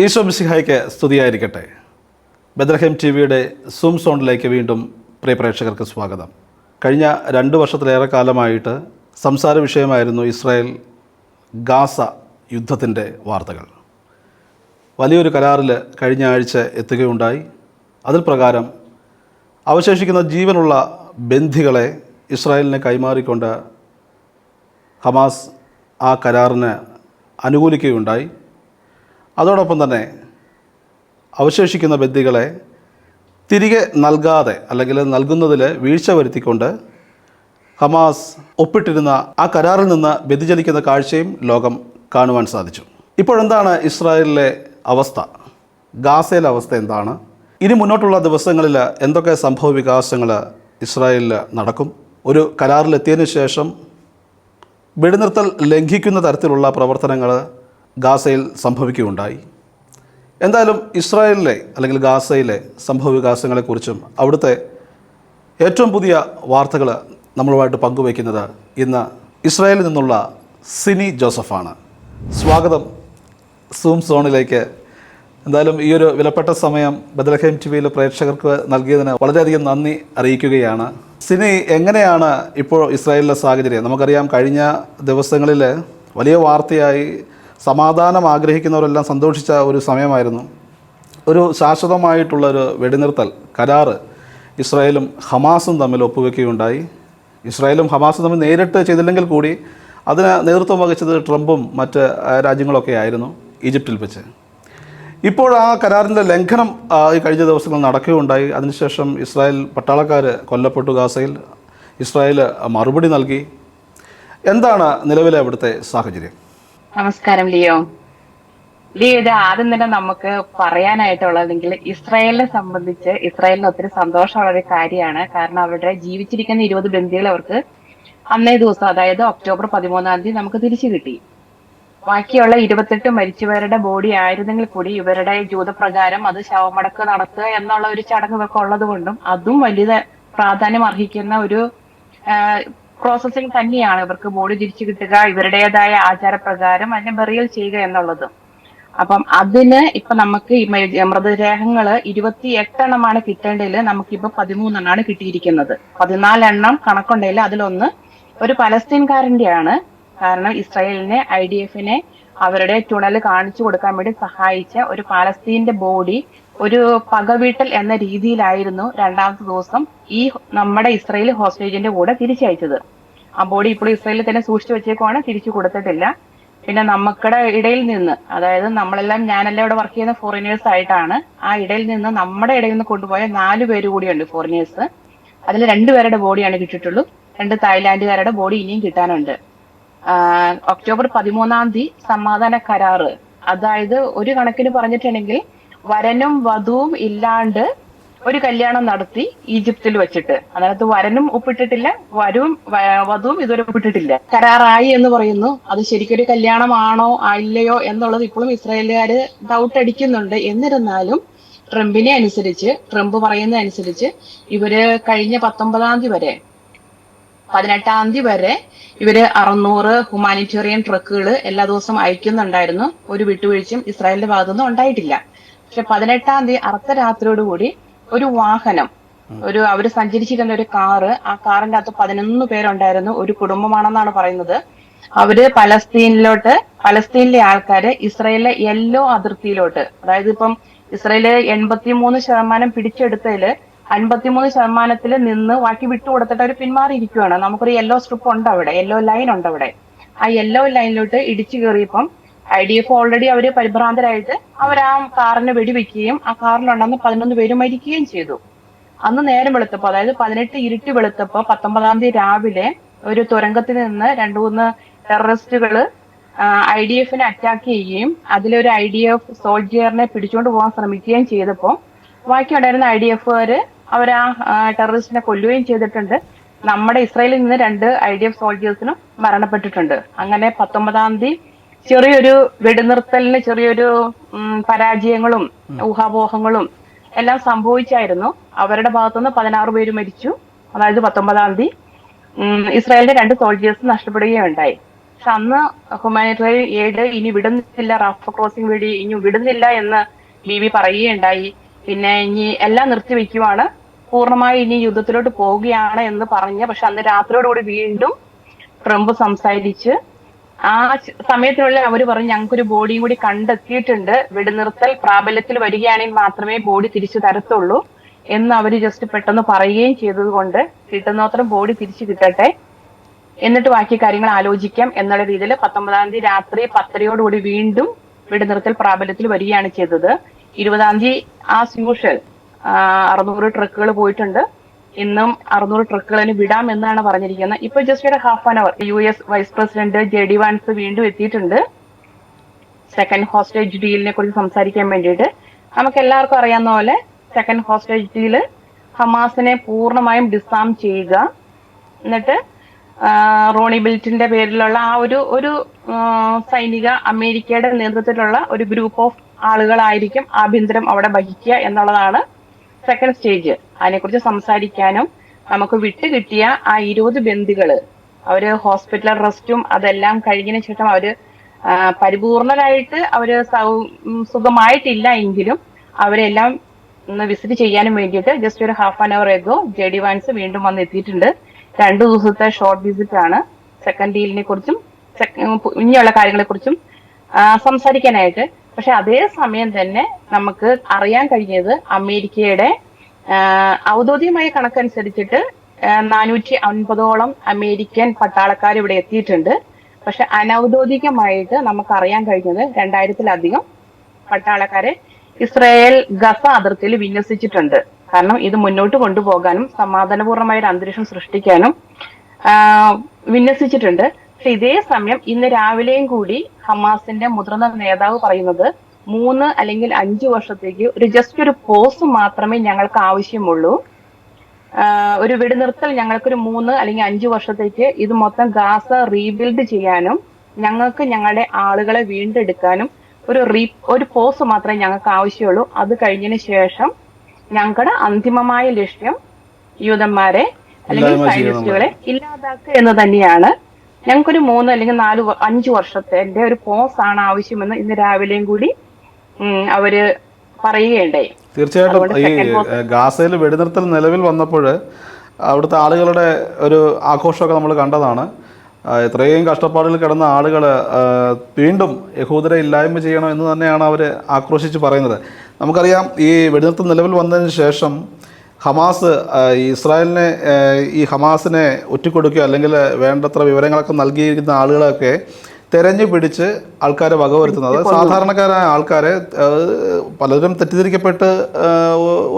ഈശോ മിസിഹായ്ക്ക് സ്തുതിയായിരിക്കട്ടെ. ബദ്രഹേം ടി വിയുടെ സൂം സോണിലേക്ക് വീണ്ടും പ്രിയ പ്രേക്ഷകർക്ക് സ്വാഗതം. കഴിഞ്ഞ രണ്ട് വർഷത്തിലേറെ കാലമായിട്ട് സംസാര വിഷയമായിരുന്നു ഇസ്രായേൽ ഗാസ യുദ്ധത്തിന്റെ വാർത്തകൾ. വലിയൊരു കരാറിൽ കഴിഞ്ഞ ആഴ്ച എത്തുകയുണ്ടായി. അതിൽ പ്രകാരം അവശേഷിക്കുന്ന ജീവനുള്ള ബന്ധികളെ ഇസ്രായേലിനെ കൈമാറിക്കൊണ്ട് ഹമാസ് ആ കരാറിന് അനുകൂലിക്കുകയുണ്ടായി. അതോടൊപ്പം തന്നെ അവശേഷിക്കുന്ന ബന്ദികളെ തിരികെ നൽകാതെ അല്ലെങ്കിൽ നൽകുന്നതിൽ വീഴ്ച വരുത്തിക്കൊണ്ട് ഹമാസ് ഒപ്പിട്ടിരുന്ന ആ കരാറിൽ നിന്ന് വ്യതിചലിക്കുന്ന കാഴ്ചയും ലോകം കാണുവാൻ സാധിച്ചു. ഇപ്പോഴെന്താണ് ഇസ്രായേലിലെ അവസ്ഥ? ഗാസയിലെ അവസ്ഥ എന്താണ്? ഇനി മുന്നോട്ടുള്ള ദിവസങ്ങളിൽ എന്തൊക്കെ സംഭവ വികാസങ്ങൾ ഇസ്രായേലിൽ നടക്കും? ഒരു കരാറിലെത്തിയതിനു ശേഷം വെടിനിർത്തൽ ലംഘിക്കുന്ന തരത്തിലുള്ള പ്രവർത്തനങ്ങൾ ഗാസയിൽ സംഭവിക്കുകയുണ്ടായി. എന്തായാലും ഇസ്രായേലിലെ അല്ലെങ്കിൽ ഗാസയിലെ സംഭവ വികാസങ്ങളെക്കുറിച്ചും അവിടുത്തെ ഏറ്റവും പുതിയ വാർത്തകൾ നമ്മളുമായിട്ട് പങ്കുവയ്ക്കുന്നത് ഇന്ന് ഇസ്രായേലിൽ നിന്നുള്ള സിനി ജോസഫാണ്. സ്വാഗതം സൂം സോണിലേക്ക്. എന്തായാലും ഈ ഒരു വിലപ്പെട്ട സമയം ബദലഹേം ടി വിയിലെ പ്രേക്ഷകർക്ക് നൽകിയതിന് വളരെയധികം നന്ദി അറിയിക്കുകയാണ്. സിനി എങ്ങനെയാണ് ഇപ്പോൾ ഇസ്രായേലിലെ സാഹചര്യം? നമുക്കറിയാം കഴിഞ്ഞ ദിവസങ്ങളിൽ വലിയ വാർത്തയായി സമാധാനം ആഗ്രഹിക്കുന്നവരെല്ലാം സന്തോഷിച്ച ഒരു സമയമായിരുന്നു. ഒരു ശാശ്വതമായിട്ടുള്ളൊരു വെടിനിർത്തൽ കരാറ് ഇസ്രായേലും ഹമാസും തമ്മിൽ ഒപ്പുവെക്കുകയുണ്ടായി. ഇസ്രായേലും ഹമാസും തമ്മിൽ നേരിട്ട് ചെയ്തില്ലെങ്കിൽ കൂടി അതിന് നേതൃത്വം വഹിച്ചത് ട്രംപും മറ്റ് രാജ്യങ്ങളൊക്കെ ആയിരുന്നു ഈജിപ്തിൽ വെച്ച്. ഇപ്പോൾ ആ കരാറിന്റെ ലംഘനം ഈ കഴിഞ്ഞ ദിവസങ്ങൾ നടക്കുകയുണ്ടായി. അതിനുശേഷം ഇസ്രായേൽ പട്ടാളക്കാർ കൊല്ലപ്പെട്ടു ഗാസയിൽ. ഇസ്രായേൽ മറുപടി നൽകി. എന്താണ് നിലവിലെ അവിടുത്തെ സാഹചര്യം? നമസ്കാരം ലിയോ. ലിയോ ഇത് ആദ്യം തന്നെ നമുക്ക് പറയാനായിട്ടുള്ളതെങ്കിൽ ഇസ്രായേലിനെ സംബന്ധിച്ച് ഇസ്രായേലിന് ഒത്തിരി സന്തോഷമുള്ള ഒരു കാര്യമാണ്. കാരണം അവരുടെ ജീവിച്ചിരിക്കുന്ന ഇരുപത് ബന്ധികൾ അവർക്ക് അന്നേ ദിവസം അതായത് ഒക്ടോബർ പതിമൂന്നാം തീയതി നമുക്ക് തിരിച്ചു കിട്ടി. ബാക്കിയുള്ള ഇരുപത്തെട്ട് മരിച്ചവരുടെ ബോഡി ആയിരുന്നെങ്കിൽ കൂടി ഇവരുടെ ജൂതപ്രകാരം അത് ശവമടക്ക് നടത്തുക എന്നുള്ള ഒരു ചടങ്ങ് ഇവർക്ക് ഉള്ളത് കൊണ്ടും അതും വലിയ പ്രാധാന്യം അർഹിക്കുന്ന ഒരു പ്രോസസ്സിംഗ് തന്നെയാണ്. ഇവർക്ക് ബോഡി തിരിച്ചു കിട്ടുക ഇവരുടേതായ ആചാരപ്രകാരം അതിനെ ബറിയൽ ചെയ്യുക എന്നുള്ളത്. അപ്പം അതിന് ഇപ്പൊ നമുക്ക് ഈ മ- മൃതദേഹങ്ങൾ ഇരുപത്തി എട്ടെണ്ണമാണ് കിട്ടേണ്ടതിൽ നമുക്കിപ്പോ പതിമൂന്നെണ്ണമാണ് കിട്ടിയിരിക്കുന്നത്. പതിനാലെണ്ണം കണക്കുണ്ടെങ്കിൽ അതിലൊന്ന് ഒരു പലസ്തീൻകാരന്റെയാണ്. കാരണം ഇസ്രായേലിനെ ഐ ഡി എഫിനെ അവരുടെ ചുണൽ കാണിച്ചു കൊടുക്കാൻ വേണ്ടി സഹായിച്ച ഒരു പാലസ്തീന്റെ ബോഡി ഒരു പകവീട്ടൽ എന്ന രീതിയിലായിരുന്നു രണ്ടാമത്തെ ദിവസം ഈ നമ്മുടെ ഇസ്രായേൽ ഹോസ്റ്റേജിന്റെ കൂടെ തിരിച്ചയച്ചത്. ആ ബോഡി ഇപ്പോൾ ഇസ്രയേലിൽ തന്നെ സൂക്ഷിച്ചു വെച്ചേക്കുവാണ് തിരിച്ചു കൊടുത്തിട്ടില്ല. പിന്നെ നമുക്കടെ ഇടയിൽ നിന്ന് അതായത് നമ്മളെല്ലാം ഞാനെല്ലാം ഇവിടെ വർക്ക് ചെയ്യുന്ന ഫോറിനേഴ്സ് ആയിട്ടാണ് ആ ഇടയിൽ നിന്ന് നമ്മുടെ ഇടയിൽ നിന്ന് കൊണ്ടുപോയ നാല് പേര് കൂടിയുണ്ട് ഫോറിനേഴ്സ് അതിൽ രണ്ടുപേരുടെ ബോഡിയാണ് കിട്ടിയിട്ടുള്ളൂ. രണ്ട് തായ്ലാന്റുകാരുടെ ബോഡി ഇനിയും കിട്ടാനുണ്ട്. ഒക്ടോബർ പതിമൂന്നാം തീയതി സമാധാന കരാറ്. അതായത് ഒരു കണക്കിന് പറഞ്ഞിട്ടുണ്ടെങ്കിൽ വരനും വധുവും ഇല്ലാണ്ട് ഒരു കല്യാണം നടത്തി ഈജിപ്തിൽ വെച്ചിട്ട്. അതിനകത്ത് വരനും ഒപ്പിട്ടിട്ടില്ല വരവും വധുവും ഇതുവരെ ഒപ്പിട്ടിട്ടില്ല. കരാറായി എന്ന് പറയുന്നു. അത് ശരിക്കൊരു കല്യാണമാണോ ഇല്ലയോ എന്നുള്ളത് ഇപ്പോഴും ഇസ്രായേലുകാര് ഡൗട്ട് അടിക്കുന്നുണ്ട്. എന്നിരുന്നാലും ട്രംപിനെ അനുസരിച്ച് ട്രംപ് പറയുന്ന അനുസരിച്ച് ഇവർ കഴിഞ്ഞ പത്തൊമ്പതാം തീയതി വരെ പതിനെട്ടാം തീയതി വരെ ഇവർ അറുന്നൂറ് ഹ്യൂമാനിറ്റേറിയൻ ട്രക്കുകൾ എല്ലാ ദിവസവും അയക്കുന്നുണ്ടായിരുന്നു. ഒരു വിട്ടുവീഴ്ചയും ഇസ്രായേലിന്റെ ഭാഗത്തുനിന്നും ഉണ്ടായിട്ടില്ല. പക്ഷെ പതിനെട്ടാം തീയതി അർദ്ധരാത്രിയോടുകൂടി ഒരു വാഹനം ഒരു അവർ സഞ്ചരിച്ചിരുന്ന ഒരു കാറ് ആ കാറിന്റെ അകത്ത് പതിനൊന്ന് പേരുണ്ടായിരുന്നു. ഒരു കുടുംബമാണെന്നാണ് പറയുന്നത്. അവർ പലസ്തീനിലോട്ട് പലസ്തീനിലെ ആൾക്കാര് ഇസ്രയേലിലെ യെല്ലോ അതിർത്തിയിലോട്ട് അതായത് ഇപ്പം ഇസ്രായേൽ എൺപത്തിമൂന്ന് ശതമാനം പിടിച്ചെടുത്തതിൽ അൻപത്തിമൂന്ന് ശതമാനത്തിൽ നിന്ന് ബാക്കി വിട്ടുകൊടുത്തിട്ട് അവർ പിന്മാറിയിരിക്കുകയാണ് നമുക്കൊരു യെല്ലോ സ്ട്രിപ്പ് ഉണ്ട് അവിടെ യെല്ലോ ലൈൻ ഉണ്ട് അവിടെ ആ യെല്ലോ ലൈനിലോട്ട് ഇടിച്ചു കയറിയപ്പം ഐ ഡി എഫ് ഓൾറെഡി അവർ പരിഭ്രാന്തരായിട്ട് അവർ ആ കാറിനെ വെടിവെക്കുകയും ആ കാറിലുണ്ടെന്ന് പതിനൊന്ന് പേര് മരിക്കുകയും ചെയ്തു. അന്ന് നേരം വെളുത്തപ്പോ അതായത് പതിനെട്ട് ഇരുട്ടി വെളുത്തപ്പോ പത്തൊമ്പതാം തീയതി രാവിലെ ഒരു തുരങ്കത്തിൽ നിന്ന് രണ്ടു മൂന്ന് ടെററിസ്റ്റുകൾ ഐ ഡി എഫിനെ അറ്റാക്ക് ചെയ്യുകയും അതിലൊരു ഐ ഡി എഫ് സോൾജിയറിനെ പിടിച്ചുകൊണ്ട് പോകാൻ ശ്രമിക്കുകയും ചെയ്തപ്പോൾ ബാക്കി ഉണ്ടായിരുന്ന ഐ ഡി എഫുകാര് അവർ ആ ടെററിസ്റ്റിനെ കൊല്ലുകയും ചെയ്തിട്ടുണ്ട്. നമ്മുടെ ഇസ്രായേലിൽ നിന്ന് രണ്ട് ഐ ഡി എഫ് സോൾജേഴ്സിനും മരണപ്പെട്ടിട്ടുണ്ട്. അങ്ങനെ പത്തൊമ്പതാം തീയതി ചെറിയൊരു വെടിനിർത്തലിന് ചെറിയൊരു പരാജയങ്ങളും ഊഹാപോഹങ്ങളും എല്ലാം സംഭവിച്ചായിരുന്നു. അവരുടെ ഭാഗത്തുനിന്ന് പതിനാറ് പേര് മരിച്ചു. അതായത് പത്തൊമ്പതാം തീയതി. ഇസ്രായേലിന്റെ രണ്ട് സോൾജേഴ്സ് നഷ്ടപ്പെടുകയുണ്ടായി. പക്ഷെ അന്ന് ഹ്യൂമാനിറ്ററിയൻ എയ്ഡ് ഇനി വിടുന്നില്ല. റാഫ ക്രോസിംഗ് വഴി ഇനി വിടുന്നില്ല എന്ന് ബി പറയുകയുണ്ടായി. പിന്നെ ഇനി എല്ലാം നിർത്തിവെക്കുവാണ് പൂർണമായി ഇനി യുദ്ധത്തിലോട്ട് പോവുകയാണ് എന്ന് പറഞ്ഞ്. പക്ഷെ അന്ന് രാത്രിയോടുകൂടി വീണ്ടും ട്രംപ് സംസാരിച്ച് ആ സമയത്തിനുള്ളിൽ അവർ പറഞ്ഞു ഞങ്ങൾക്കൊരു ബോഡിയും കൂടി കണ്ടെത്തിയിട്ടുണ്ട്. വെടിനിർത്തൽ പ്രാബല്യത്തിൽ വരികയാണെങ്കിൽ മാത്രമേ ബോഡി തിരിച്ചു തരത്തുള്ളൂ എന്ന് അവർ ജസ്റ്റ് പെട്ടെന്ന് പറയുകയും ചെയ്തതുകൊണ്ട് കൊണ്ട് കിട്ടുന്നത്ര ബോഡി തിരിച്ചു കിട്ടട്ടെ. എന്നിട്ട് ബാക്കി കാര്യങ്ങൾ ആലോചിക്കാം എന്നുള്ള രീതിയിൽ പത്തൊമ്പതാം തീയതി രാത്രി പത്തരയോടുകൂടി വീണ്ടും വെടിനിർത്തൽ പ്രാബല്യത്തിൽ വരികയാണ് ചെയ്തത്. ഇരുപതാം തീയതി ആ യൂഷ്വൽ അറുന്നൂറ് ട്രക്കുകൾ പോയിട്ടുണ്ട്. ഇന്നും അറുന്നൂറ് ട്രക്കുകളിന് വിടാം എന്നാണ് പറഞ്ഞിരിക്കുന്നത്. ഇപ്പൊ ജസ്റ്റ് ഒരു half an hour U S vice president J D Vance വീണ്ടും എത്തിയിട്ടുണ്ട്. സെക്കൻഡ് ഹോസ്റ്റേജ് ഡീലിനെ കുറിച്ച് സംസാരിക്കാൻ വേണ്ടിയിട്ട്. നമുക്ക് എല്ലാവർക്കും അറിയാവുന്ന പോലെ സെക്കൻഡ് ഹോസ്റ്റേജ് ഡീൽ ഹമാസിനെ പൂർണമായും ഡിസാം ചെയ്യുക. എന്നിട്ട് റോണി ബിൽറ്റിന്റെ പേരിലുള്ള ആ ഒരു ഒരു സൈനിക അമേരിക്കയുടെ നേതൃത്വത്തിലുള്ള ഒരു ഗ്രൂപ്പ് ഓഫ് ആളുകളായിരിക്കും ആഭ്യന്തരം അവിടെ വഹിക്കുക എന്നുള്ളതാണ് സെക്കൻഡ് സ്റ്റേജ് അതിനെക്കുറിച്ച് സംസാരിക്കാനും നമുക്ക് വിട്ടുകിട്ടിയ ആ ഇരുപത് ബന്ദികൾ അവർ ഹോസ്പിറ്റൽ റെസ്റ്റും അതെല്ലാം കഴിഞ്ഞതിന് ശേഷം അവർ പരിപൂർണരായിട്ട് അവർ സുഖമായിട്ടില്ല എങ്കിലും അവരെല്ലാം ഒന്ന് വിസിറ്റ് ചെയ്യാനും വേണ്ടിയിട്ട് ജസ്റ്റ് ഒരു half an hour ago J D Vance വീണ്ടും വന്ന് എത്തിയിട്ടുണ്ട്. രണ്ടു ദിവസത്തെ ഷോർട്ട് വിസിറ്റ് ആണ്. സെക്കൻഡ് ഡീലിനെ കുറിച്ചും ഇനിയുള്ള കാര്യങ്ങളെ കുറിച്ചും സംസാരിക്കാനായിട്ട്. പക്ഷെ അതേ സമയം തന്നെ നമുക്ക് അറിയാൻ കഴിഞ്ഞത് അമേരിക്കയുടെ ഔദ്യോഗികമായ കണക്കനുസരിച്ചിട്ട് നാനൂറ്റി അൻപതോളം അമേരിക്കൻ പട്ടാളക്കാർ ഇവിടെ എത്തിയിട്ടുണ്ട്. പക്ഷെ അനൗദ്യോഗികമായിട്ട് നമുക്ക് അറിയാൻ കഴിഞ്ഞത് രണ്ടായിരത്തിലധികം പട്ടാളക്കാരെ ഇസ്രായേൽ ഗസ അതിർത്തിയിൽ വിന്യസിച്ചിട്ടുണ്ട്. കാരണം ഇത് മുന്നോട്ട് കൊണ്ടുപോകാനും സമാധാനപൂർണമായ ഒരു അന്തരീക്ഷം സൃഷ്ടിക്കാനും വിന്യസിച്ചിട്ടുണ്ട്. പക്ഷെ ഇതേ സമയം ഇന്ന് രാവിലെയും കൂടി ഹമാസിന്റെ മുതിർന്ന നേതാവ് പറയുന്നത് മൂന്ന് അല്ലെങ്കിൽ അഞ്ചു വർഷത്തേക്ക് ഒരു ജസ്റ്റ് ഒരു പോസ് മാത്രമേ ഞങ്ങൾക്ക് ആവശ്യമുള്ളൂ. ഒരു വെടിനിർത്തൽ ഞങ്ങൾക്കൊരു മൂന്ന് അല്ലെങ്കിൽ അഞ്ചു വർഷത്തേക്ക് ഇത് മൊത്തം ഗാസ റീബിൽഡ് ചെയ്യാനും ഞങ്ങൾക്ക് ഞങ്ങളുടെ ആളുകളെ വീണ്ടെടുക്കാനും ഒരു റീ ഒരു പോസ് മാത്രമേ ഞങ്ങൾക്ക് ആവശ്യമുള്ളൂ. അത് കഴിഞ്ഞതിന് ശേഷം ഞങ്ങളുടെ അന്തിമമായ ലക്ഷ്യം യൂതന്മാരെ അല്ലെങ്കിൽ സൈനിസ്റ്റുകളെ ഇല്ലാതാക്കുക എന്ന് തന്നെയാണ്. ഞങ്ങൾക്കൊരു മൂന്ന് അല്ലെങ്കിൽ നാല് അഞ്ച് വർഷത്തെ ഒരു പോസ് ആണ് ആവശ്യമെന്ന് ഇന്ന് രാവിലെയും കൂടി അവർ പറയുകയുണ്ടായി. തീർച്ചയായിട്ടും ഈ ഗാസയിൽ വെടിനിർത്തൽ നിലവിൽ വന്നപ്പോൾ അവിടുത്തെ ആളുകളുടെ ഒരു ആഘോഷമൊക്കെ നമ്മൾ കണ്ടതാണ്. ഇത്രയും കഷ്ടപ്പാടുകൾ കിടന്ന ആളുകൾ വീണ്ടും യഹൂദരെ ഇല്ലായ്മ ചെയ്യണം എന്ന് തന്നെയാണ് അവർ ആക്രോശിച്ച് പറയുന്നത്. നമുക്കറിയാം ഈ വെടിനിർത്തൽ നിലവിൽ വന്നതിന് ശേഷം ഹമാസ് ഇസ്രായേലിനെ ഈ ഹമാസിനെ ഒറ്റിക്കൊടുക്കുക അല്ലെങ്കിൽ വേണ്ടത്ര വിവരങ്ങളൊക്കെ നൽകിയിരിക്കുന്ന ആളുകളൊക്കെ തെരഞ്ഞു പിടിച്ച് ആൾക്കാരെ വകവരുത്തുന്നത്. സാധാരണക്കാരായ ആൾക്കാരെ പലരും തെറ്റിദ്ധരിക്കപ്പെട്ട് ആ,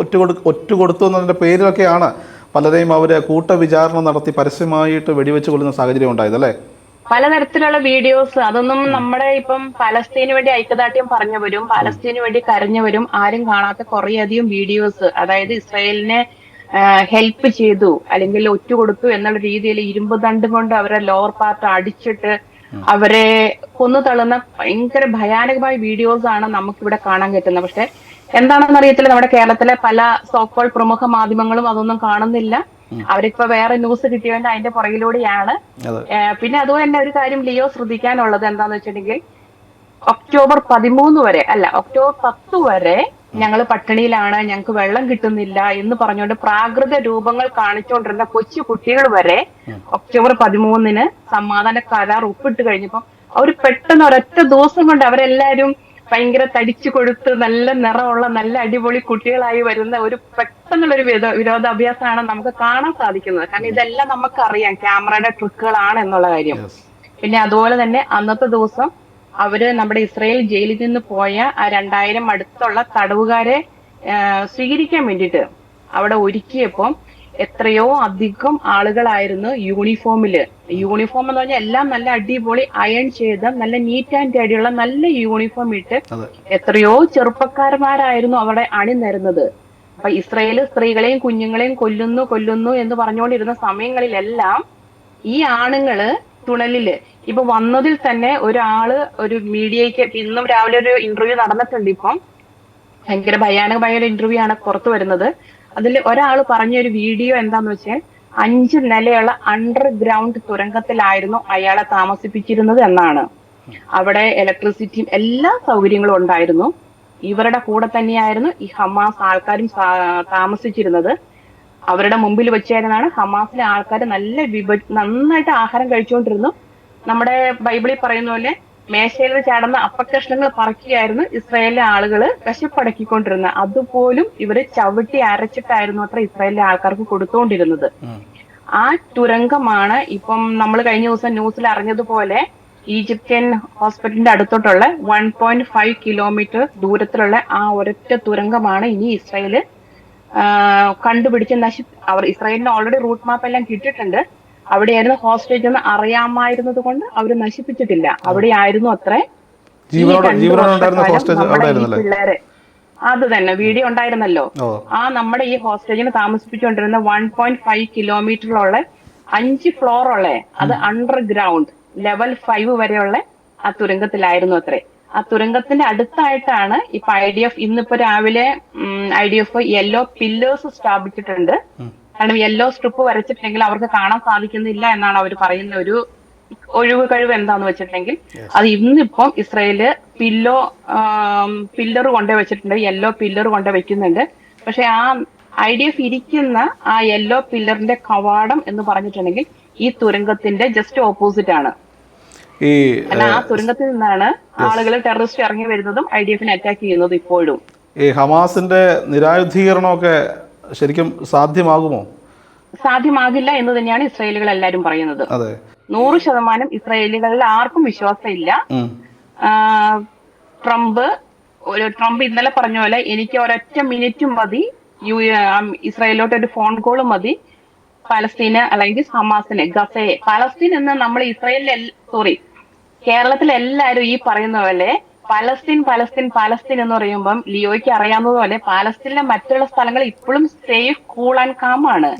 ഒറ്റുകൊടു ഒറ്റുകൊടുത്തു എന്നതിന്റെ പേരിലൊക്കെയാണ് പലരെയും അവരെ കൂട്ടവിചാരണ നടത്തി പരസ്യമായിട്ട് വെടിവെച്ച് കൊള്ളുന്ന സാഹചര്യം ഉണ്ടായത് അല്ലേ? പലതരത്തിലുള്ള വീഡിയോസ് അതൊന്നും നമ്മുടെ ഇപ്പം പലസ്തീന് വേണ്ടി ഐക്യദാർഢ്യം പറഞ്ഞവരും പലസ്തീന് വേണ്ടി കരഞ്ഞവരും ആരും കാണാത്ത കുറേയധികം വീഡിയോസ് അതായത് ഇസ്രായേലിനെ ഹെൽപ്പ് ചെയ്തു അല്ലെങ്കിൽ ഒറ്റുകൊടുത്തു എന്നുള്ള രീതിയിൽ ഇരുമ്പ് തണ്ട് കൊണ്ട് അവരെ ലോവർ പാർട്ട് അടിച്ചിട്ട് അവരെ കൊന്നു തള്ളുന്ന ഭയങ്കര ഭയാനകമായ വീഡിയോസ് ആണ് നമുക്കിവിടെ കാണാൻ പറ്റുന്നത്. പക്ഷെ എന്താണെന്ന് അറിയത്തില്ല നമ്മുടെ കേരളത്തിലെ പല സോക്കോൾ പ്രമുഖ മാധ്യമങ്ങളും അതൊന്നും കാണുന്നില്ല. അവരിപ്പോ വേറെ ന്യൂസ് കിട്ടിയതിന്റെ അതിന്റെ പുറകിലൂടെയാണ്. പിന്നെ അതുപോലെ തന്നെ ഒരു കാര്യം ലിയോ ശ്രദ്ധിക്കാനുള്ളത് എന്താന്ന് വെച്ചിട്ടുണ്ടെങ്കിൽ ഒക്ടോബർ പതിമൂന്ന് വരെ അല്ല ഒക്ടോബർ പത്ത് വരെ ഞങ്ങൾ പട്ടിണിയിലാണ് ഞങ്ങൾക്ക് വെള്ളം കിട്ടുന്നില്ല എന്ന് പറഞ്ഞുകൊണ്ട് പ്രാകൃത രൂപങ്ങൾ കാണിച്ചുകൊണ്ടിരുന്ന കൊച്ചു കുട്ടികൾ വരെ ഒക്ടോബർ പതിമൂന്നിന് സമാധാന കരാർ ഒപ്പിട്ട് കഴിഞ്ഞപ്പം അവർ പെട്ടെന്ന് ഒരൊറ്റ ദിവസം കൊണ്ട് അവരെല്ലാരും ഭയങ്കര തടിച്ചു കൊടുത്ത് നല്ല നിറമുള്ള നല്ല അടിപൊളി കുട്ടികളായി വരുന്ന ഒരു പെട്ടെന്നുള്ള ഒരു വിരോ- വിരോധാഭ്യാസമാണ് നമുക്ക് കാണാൻ സാധിക്കുന്നത്. കാരണം ഇതെല്ലാം നമുക്ക് അറിയാം ക്യാമറയുടെ ട്രിക്കുകളാണ് എന്നുള്ള കാര്യം. പിന്നെ അതുപോലെ തന്നെ അന്നത്തെ ദിവസം അവർ നമ്മുടെ ഇസ്രയേൽ ജയിലിൽ നിന്ന് പോയ ആ രണ്ടായിരം അടുത്തുള്ള തടവുകാരെ സ്വീകരിക്കാൻ വേണ്ടിയിട്ട് അവിടെ ഒരുക്കിയപ്പം എത്രയോ അധികം ആളുകളായിരുന്നു യൂണിഫോമിൽ യൂണിഫോം എന്ന് പറഞ്ഞാൽ എല്ലാം നല്ല അടിപൊളി അയൺ ചെയ്ത നല്ല നീറ്റ് ആൻഡ് ടൈഡിയുള്ള നല്ല യൂണിഫോം ഇട്ട് എത്രയോ ചെറുപ്പക്കാരന്മാരായിരുന്നു അവിടെ അണിനിരുന്നത്. അപ്പൊ ഇസ്രയേൽ സ്ത്രീകളെയും കുഞ്ഞുങ്ങളെയും കൊല്ലുന്നു കൊല്ലുന്നു എന്ന് പറഞ്ഞുകൊണ്ടിരുന്ന സമയങ്ങളിലെല്ലാം ഈ ആണുങ്ങൾ തുണലിൽ. ഇപ്പൊ വന്നതിൽ തന്നെ ഒരാൾ ഒരു മീഡിയയ്ക്ക് ഇന്നും രാവിലെ ഒരു ഇന്റർവ്യൂ നടന്നിട്ടുണ്ട് ഇപ്പം. ഭയങ്കര ഭയാനകമായ ഒരു ഇന്റർവ്യൂ ആണ് പുറത്തു വരുന്നത്. അതിൽ ഒരാൾ പറഞ്ഞ ഒരു വീഡിയോ എന്താന്ന് വെച്ചാൽ അഞ്ച് നിലയുള്ള അണ്ടർഗ്രൗണ്ട് തുരങ്കത്തിലായിരുന്നു അയാളെ താമസിപ്പിച്ചിരുന്നത് എന്നാണ്. അവിടെ ഇലക്ട്രിസിറ്റിയും എല്ലാ സൗകര്യങ്ങളും ഉണ്ടായിരുന്നു. ഇവരുടെ കൂടെ തന്നെയായിരുന്നു ഈ ഹമാസ് ആൾക്കാരും താമസിച്ചിരുന്നത്. അവരുടെ മുമ്പിൽ വെച്ചായിരുന്നാണ് ഹമാസിലെ ആൾക്കാർ നല്ല വിഭ നന്നായിട്ട് ആഹാരം കഴിച്ചുകൊണ്ടിരുന്നു. നമ്മുടെ ബൈബിളിൽ പറയുന്ന പോലെ മേശയിൽ ചാടുന്ന അപ്പക്കഷ്ണങ്ങൾ പറക്കിയായിരുന്നു ഇസ്രായേലിലെ ആളുകൾ വിശപ്പടക്കിക്കൊണ്ടിരുന്നത് അതുപോലും ഇവർ ചവിട്ടി അരച്ചിട്ടായിരുന്നു അത്ര ഇസ്രായേലിലെ ആൾക്കാർക്ക് കൊടുത്തുകൊണ്ടിരുന്നത് ആ തുരങ്കമാണ് ഇപ്പം നമ്മൾ കഴിഞ്ഞ ദിവസം ന്യൂസിൽ അറിഞ്ഞതുപോലെ ഈജിപ്ഷ്യൻ ഹോസ്പിറ്റലിന്റെ അടുത്തോട്ടുള്ള വൺ പോയിന്റ് ഫൈവ് കിലോമീറ്റർ ദൂരത്തിലുള്ള ആ ഒരൊറ്റ തുരങ്കമാണ് ഇനി ഇസ്രായേൽ കണ്ടുപിടിച്ച് നശി അവർ ഇസ്രായേലിന് ഓൾറെഡി റൂട്ട് മാപ്പ് എല്ലാം കിട്ടിയിട്ടുണ്ട്. അവിടെയായിരുന്നു ഹോസ്റ്റേജ് എന്ന് അറിയാമായിരുന്നത് കൊണ്ട് അവർ നശിപ്പിച്ചിട്ടില്ല അവിടെയായിരുന്നു അത്രേ. പിള്ളേരെ. അത് തന്നെ വീഡിയോ ഉണ്ടായിരുന്നല്ലോ. ആ നമ്മുടെ ഈ ഹോസ്റ്റേജിന് താമസിപ്പിച്ചുകൊണ്ടിരുന്ന വൺ പോയിന്റ് ഫൈവ് കിലോമീറ്ററിലുള്ള അഞ്ച് ഫ്ലോർ ഉള്ള അത് അണ്ടർഗ്രൗണ്ട് ലെവൽ ഫൈവ് വരെയുള്ള ആ തുരങ്കത്തിലായിരുന്നു അത്രേ. ആ തുരങ്കത്തിന്റെ അടുത്തായിട്ടാണ് ഇപ്പൊ ഐ ഡി എഫ് ഇന്നിപ്പോ രാവിലെ I D F yellow pillars സ്ഥാപിച്ചിട്ടുണ്ട്. കാരണം യെല്ലോ സ്ട്രിപ്പ് വരച്ചിട്ടുണ്ടെങ്കിൽ അവർക്ക് കാണാൻ സാധിക്കുന്നില്ല എന്നാണ് അവർ പറയുന്ന ഒരു ഒഴിവ് കഴിവ് എന്താന്ന് വെച്ചിട്ടുണ്ടെങ്കിൽ. അത് ഇന്നിപ്പം ഇസ്രയേൽ പില്ലോ പില്ലർ കൊണ്ടേ വെച്ചിട്ടുണ്ട് യെല്ലോ പില്ലർ കൊണ്ടേ വെക്കുന്നുണ്ട്. പക്ഷെ ആ ഐ ഡി എഫ് ഇരിക്കുന്ന ആ യെല്ലോ പില്ലറിന്റെ കവാടം എന്ന് പറഞ്ഞിട്ടുണ്ടെങ്കിൽ ഈ തുരങ്കത്തിന്റെ ജസ്റ്റ് ഓപ്പോസിറ്റ് ആണ്. ഈ അല്ല ആ തുരങ്കത്തിൽ നിന്നാണ് ആളുകൾ ടെററിസ്റ്റ് ഇറങ്ങി വരുന്നതും ഐ ഡി എഫിനെ അറ്റാക്ക് ചെയ്യുന്നതും ഇപ്പോഴും. ഈ ഹമാസിന്റെ നിരായുധീകരണമൊക്കെ ശരിക്കും സാധ്യമാകുമോ? സാധ്യമാകില്ല എന്ന് തന്നെയാണ് ഇസ്രായേലുകൾ എല്ലാവരും പറയുന്നത്. അതെ. നൂറ് ശതമാനം ഇസ്രായേലികളിൽ ആർക്കും വിശ്വാസമില്ല. ട്രംപ് ഒരു ട്രംപ് ഇന്നലെ പറഞ്ഞ പോലെ എനിക്ക് ഒരൊറ്റ മിനിറ്റ് മതി. യു ഇസ്രായേലിലോട്ട് ഒരു ഫോൺ കോൾ മതി. പലസ്തീന് അല്ലെങ്കിൽ ഹമാസിന് ഗസയെ. പലസ്തീൻ എന്ന് നമ്മൾ ഇസ്രായേലിൽ സോറി കേരളത്തിൽ എല്ലാവരും ഈ പറയുന്ന പോലെ പലസ്തീൻ പലസ്തീൻ പലസ്തീൻ എന്ന് പറയുമ്പം ലിയോയ്ക്ക് അറിയാവുന്നതുപോലെ പാലസ്തീനിലെ മറ്റുള്ള സ്ഥലങ്ങൾ ഇപ്പോഴും സേഫ് കൂൾ ആൻഡ് കാം ആണ്.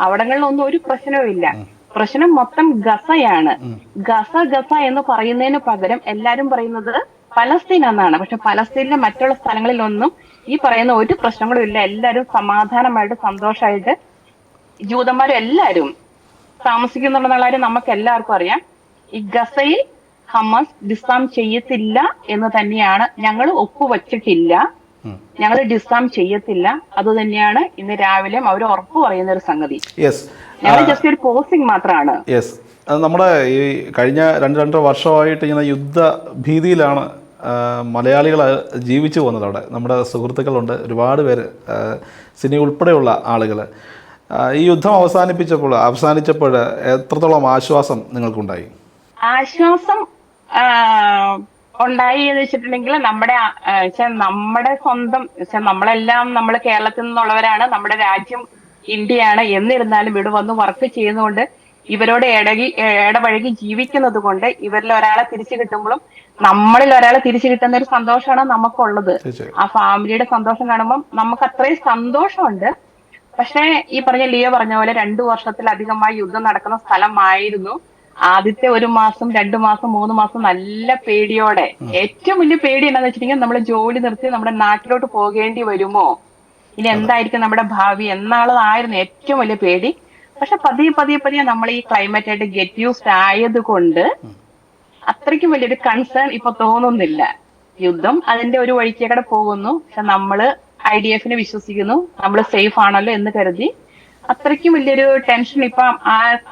അവിടങ്ങളിലൊന്നും ഒരു പ്രശ്നവും ഇല്ല. പ്രശ്നം മൊത്തം ഗസയാണ്. ഗസ ഗസ എന്ന് പറയുന്നതിന് പകരം എല്ലാരും പറയുന്നത് പലസ്തീൻ എന്നാണ്. പക്ഷെ പലസ്തീനിലെ മറ്റുള്ള സ്ഥലങ്ങളിലൊന്നും ഈ പറയുന്ന ഒരു പ്രശ്നങ്ങളും ഇല്ല. എല്ലാവരും സമാധാനമായിട്ട് സന്തോഷമായിട്ട് ജൂതന്മാരും എല്ലാവരും താമസിക്കുന്നുള്ള കാര്യം നമുക്ക് എല്ലാവർക്കും അറിയാം. ഈ ഗസയിൽ ഹമാസ് ഡിസാം ചെയ്യത്തില്ല എന്ന് തന്നെയാണ് ഞങ്ങൾ ഒപ്പുവച്ചിട്ടില്ല. ഞങ്ങൾ ഡിസാം ചെയ്യത്തില്ല. അത് തന്നെയാണ് ഇന്ന് രാവിലെ അവർ ഉറപ്പ് പറയുന്ന ഒരു സംഗതി. ഞങ്ങൾ ജസ്റ്റ് ഒരു പോസിംഗ് മാത്രമാണ് നമ്മുടെ ഈ കഴിഞ്ഞ രണ്ട് രണ്ടര വർഷമായിട്ട് ഇങ്ങനെ യുദ്ധ ഭീതിയിലാണ് മലയാളികൾ ജീവിച്ചു പോകുന്നത് അവിടെ. നമ്മുടെ സുഹൃത്തുക്കളുണ്ട് ഒരുപാട് പേര് സിനി ഉൾപ്പെടെയുള്ള ആളുകൾ ഈ യുദ്ധം അവസാനിപ്പിച്ചപ്പോൾ അവസാനിച്ചപ്പോൾ എത്രത്തോളം ആശ്വാസം നിങ്ങൾക്കുണ്ടായി? ആശ്വാസം ഉണ്ടായി എന്ന് വെച്ചിട്ടുണ്ടെങ്കിൽ നമ്മുടെ നമ്മുടെ സ്വന്തം നമ്മളെല്ലാം നമ്മൾ കേരളത്തിൽ നിന്നുള്ളവരാണ് നമ്മുടെ രാജ്യം ഇന്ത്യയാണ് എന്നിരുന്നാലും ഇവിടെ വന്ന് വർക്ക് ചെയ്യുന്നതുകൊണ്ട് ഇവരോട് ഇടകി ഇടപഴകി ജീവിക്കുന്നത് കൊണ്ട് ഇവരിൽ ഒരാളെ തിരിച്ചു കിട്ടുമ്പോഴും നമ്മളിൽ ഒരാളെ തിരിച്ചു കിട്ടുന്ന ഒരു സന്തോഷമാണ് നമുക്കുള്ളത്. ആ ഫാമിലിയുടെ സന്തോഷം കാണുമ്പോൾ നമുക്ക് അത്രയും സന്തോഷമുണ്ട്. പക്ഷേ ഈ പറഞ്ഞ ലിയോ പറഞ്ഞ പോലെ രണ്ടു വർഷത്തിലധികമായി യുദ്ധം നടക്കുന്ന സ്ഥലമായിരുന്നു. ആദ്യത്തെ ഒരു മാസം രണ്ടു മാസം മൂന്ന് മാസം നല്ല പേടിയോടെ. ഏറ്റവും വലിയ പേടി എന്താണെന്ന് വെച്ചിട്ടുണ്ടെങ്കിൽ നമ്മൾ ജോലി നിർത്തി നമ്മുടെ നാട്ടിലോട്ട് പോകേണ്ടി വരുമോ? ഇനി എന്തായിരിക്കും നമ്മുടെ ഭാവി എന്നുള്ളതായിരുന്നു ഏറ്റവും വലിയ പേടി. പക്ഷെ പതിയെ പതിയെ പതിയെ നമ്മൾ ഈ ക്ലൈമറ്റ് ആയിട്ട് ഗെറ്റ് യൂസ്ഡ് ആയത് കൊണ്ട് അത്രയ്ക്കും വലിയൊരു കൺസേൺ ഇപ്പൊ തോന്നുന്നില്ല. യുദ്ധം അതിന്റെ ഒരു വഴിക്കേക്കടെ പോകുന്നു. പക്ഷെ നമ്മൾ ഐ ഡി എഫിനെ വിശ്വസിക്കുന്നു. നമ്മൾ സേഫ് ആണല്ലോ എന്ന് കരുതി. അത്രയ്ക്കും വലിയൊരു ടെൻഷൻ ഇപ്പൊ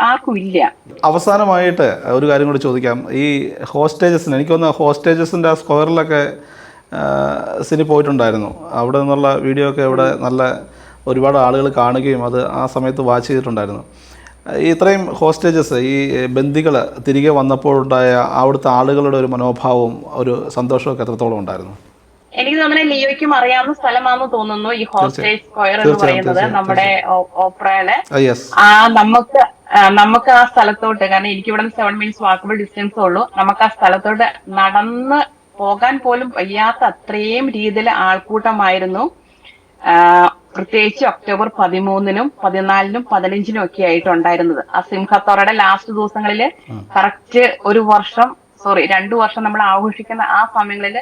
ആർക്കും ഇല്ല അവസാനമായിട്ട് ഒരു കാര്യം കൂടി ചോദിക്കാം. ഈ ഹോസ്റ്റേജസിന് എനിക്കൊന്ന് ഹോസ്റ്റേജസിന്റെ ആ സ്ക്വയറിലൊക്കെ സിനി പോയിട്ടുണ്ടായിരുന്നു. അവിടെ നിന്നുള്ള വീഡിയോ ഒക്കെ ഇവിടെ നല്ല ഒരുപാട് ആളുകൾ കാണുകയും അത് ആ സമയത്ത് വാച്ച് ചെയ്തിട്ടുണ്ടായിരുന്നു. ഇത്രയും ഹോസ്റ്റേജസ് ഈ ബന്ദികൾ തിരികെ വന്നപ്പോഴുണ്ടായ അവിടുത്തെ ആളുകളുടെ ഒരു മനോഭാവവും ഒരു സന്തോഷമൊക്കെ എത്രത്തോളം ഉണ്ടായിരുന്നു? എനിക്ക് തോന്നുന്നത് ലിയോയ്ക്കും അറിയാവുന്ന സ്ഥലമാണെന്ന് തോന്നുന്നു ഈ ഹോസ്റ്റേജ് സ്ക്വയർ എന്ന് പറയുന്നത് നമ്മുടെ ഓപ്രയുടെ ആ നമുക്ക് നമുക്ക് ആ സ്ഥലത്തോട്ട് കാരണം എനിക്ക് ഇവിടെ സെവൻ മിനിറ്റ്സ് വാക്കബിൾ ഡിസ്റ്റൻസ് ഉള്ളൂ. നമുക്ക് ആ സ്ഥലത്തോട്ട് നടന്ന് പോകാൻ പോലും വയ്യാത്ത അത്രയും രീതിയിൽ ആൾക്കൂട്ടമായിരുന്നു. പ്രത്യേകിച്ച് ഒക്ടോബർ പതിമൂന്നിനും പതിനാലിനും പതിനഞ്ചിനും ഒക്കെ ആയിട്ട് ഉണ്ടായിരുന്നത് ആ സിംഹത്തോറയുടെ ലാസ്റ്റ് ദിവസങ്ങളിൽ കറക്റ്റ് ഒരു വർഷം സോറി രണ്ടു വർഷം നമ്മൾ ആഘോഷിക്കുന്ന ആ സമയങ്ങളിൽ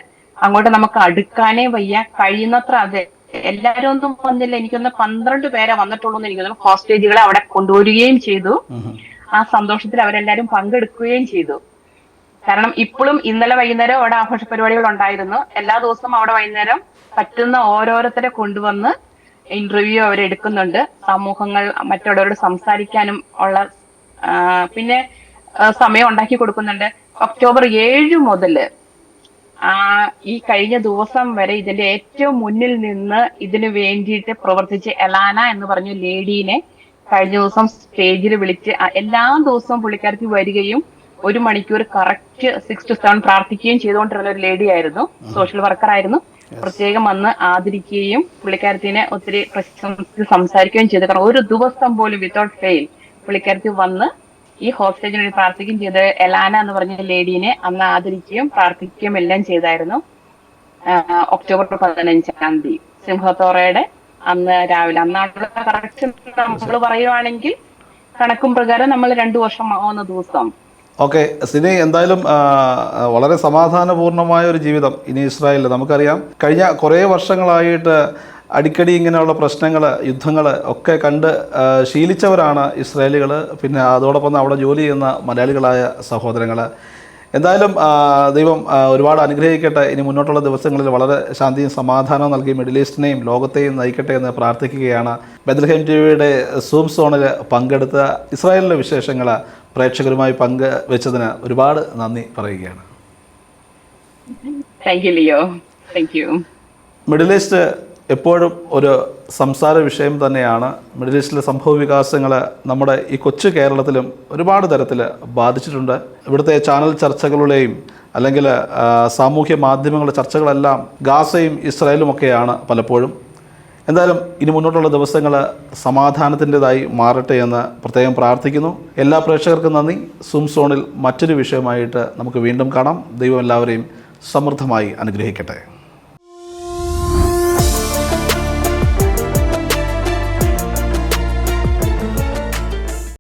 അങ്ങോട്ട് നമുക്ക് അടുക്കാനേ വയ്യ. കഴിയുന്നത്ര അത് എല്ലാരും ഒന്നും വന്നില്ല. എനിക്കൊന്ന് പന്ത്രണ്ട് പേരെ വന്നിട്ടുള്ളൂ എന്ന് എനിക്ക് ഹോസ്റ്റേജുകളെ അവിടെ കൊണ്ടുവരികയും ചെയ്തു. ആ സന്തോഷത്തിൽ അവരെല്ലാരും പങ്കെടുക്കുകയും ചെയ്തു. കാരണം ഇപ്പോഴും ഇന്നലെ വൈകുന്നേരം അവിടെ ആഘോഷ പരിപാടികൾ ഉണ്ടായിരുന്നു. എല്ലാ ദിവസവും അവിടെ വൈകുന്നേരം പറ്റുന്ന ഓരോരുത്തരെ കൊണ്ടുവന്ന് ഇന്റർവ്യൂ അവരെടുക്കുന്നുണ്ട് സമൂഹങ്ങൾ മറ്റുള്ളവരോട് സംസാരിക്കാനും ഉള്ള പിന്നെ സമയം ഉണ്ടാക്കി കൊടുക്കുന്നുണ്ട്. ഒക്ടോബർ ഏഴ് മുതൽ ആ ഈ കഴിഞ്ഞ ദിവസം വരെ ഇതിന്റെ ഏറ്റവും മുന്നിൽ നിന്ന് ഇതിനു വേണ്ടിയിട്ട് പ്രവർത്തിച്ച എലാന എന്ന് പറഞ്ഞ ലേഡീനെ കഴിഞ്ഞ ദിവസം സ്റ്റേജിൽ വിളിച്ച് എല്ലാ ദിവസവും പുള്ളിക്കാരത്തി വരികയും ഒരു മണിക്കൂർ കറക്റ്റ് സിക്സ് ടു സെവൻ പ്രാർത്ഥിക്കുകയും ചെയ്തുകൊണ്ടിരുന്ന ഒരു ലേഡി ആയിരുന്നു. സോഷ്യൽ വർക്കർ ആയിരുന്നു. പ്രത്യേകം വന്ന് ആദരിക്കുകയും പുള്ളിക്കാരത്തിനെ ഒത്തിരി പ്രശംസിച്ച് സംസാരിക്കുകയും ചെയ്തു. കാരണം ഒരു ദിവസം പോലും വിത്തൗട്ട് ഫെയിൽ പുള്ളിക്കാരത്തി വന്ന് ഈ ഹോസ്റ്റേജിന് വേണ്ടി പ്രാർത്ഥിക്കുകയും ചെയ്ത് എലാന എന്ന് പറഞ്ഞ ലേഡീനെ അന്ന് ആദരിക്കുകയും പ്രാർത്ഥിക്കുകയും എല്ലാം ചെയ്തായിരുന്നു. ഒക്ടോബർ പതിനഞ്ചാം തീയതി. സിംഹത്തോറയുടെ അന്ന് രാവിലെ. അന്നാണ് കറക്റ്റ് നമ്മൾ പറയുവാണെങ്കിൽ കണക്കും പ്രകാരം നമ്മൾ രണ്ടു വർഷം ആവുന്ന ദിവസം. ഓക്കെ സിനി എന്തായാലും വളരെ സമാധാനപൂർണമായ ഒരു ജീവിതം ഇനി ഇസ്രായേലിൽ നമുക്കറിയാം കഴിഞ്ഞ കുറേ വർഷങ്ങളായിട്ട് അടിക്കടി ഇങ്ങനെയുള്ള പ്രശ്നങ്ങൾ യുദ്ധങ്ങൾ ഒക്കെ കണ്ട് ശീലിച്ചവരാണ് ഇസ്രായേലികൾ പിന്നെ അതോടൊപ്പം അവിടെ ജോലി ചെയ്യുന്ന മലയാളികളായ സഹോദരങ്ങൾ എന്തായാലും ദൈവം ഒരുപാട് അനുഗ്രഹിക്കട്ടെ. ഇനി മുന്നോട്ടുള്ള ദിവസങ്ങളിൽ വളരെ ശാന്തിയും സമാധാനവും നൽകി മിഡിൽ ഈസ്റ്റിനെയും ലോകത്തെയും നയിക്കട്ടെ എന്ന് പ്രാർത്ഥിക്കുകയാണ്. ബദ്രഹേം ടി വിയുടെ സൂം സോണിൽ പങ്കെടുത്ത ഇസ്രായേലിലെ വിശേഷങ്ങൾ പ്രേക്ഷകരുമായി പങ്കുവെച്ചതിന് ഒരുപാട് നന്ദി പറയുകയാണ്. Thank you Leo thank you Middle East എപ്പോഴും ഒരു സംസാര വിഷയം തന്നെയാണ്. മിഡിൽ ഈസ്റ്റിലെ സംഭവ വികാസങ്ങൾ നമ്മുടെ ഈ കൊച്ചു കേരളത്തിലും ഒരുപാട് തരത്തിൽ ബാധിച്ചിട്ടുണ്ട്. ഇവിടുത്തെ ചാനൽ ചർച്ചകളുടെയും അല്ലെങ്കിൽ സാമൂഹ്യ മാധ്യമങ്ങളുടെ ചർച്ചകളെല്ലാം ഗാസയും ഇസ്രായേലും ഒക്കെയാണ് പലപ്പോഴും. എന്തായാലും ഇനി മുന്നോട്ടുള്ള ദിവസങ്ങൾ സമാധാനത്തിന്റെതായി മാറട്ടെ എന്ന് പ്രത്യേകം പ്രാർത്ഥിക്കുന്നു. എല്ലാ പ്രേക്ഷകർക്കും നന്ദി. സൂം സോണിൽ മറ്റൊരു വിഷയമായിട്ട് നമുക്ക് വീണ്ടും കാണാം. ദൈവം എല്ലാവരെയും സമൃദ്ധമായി അനുഗ്രഹിക്കട്ടെ.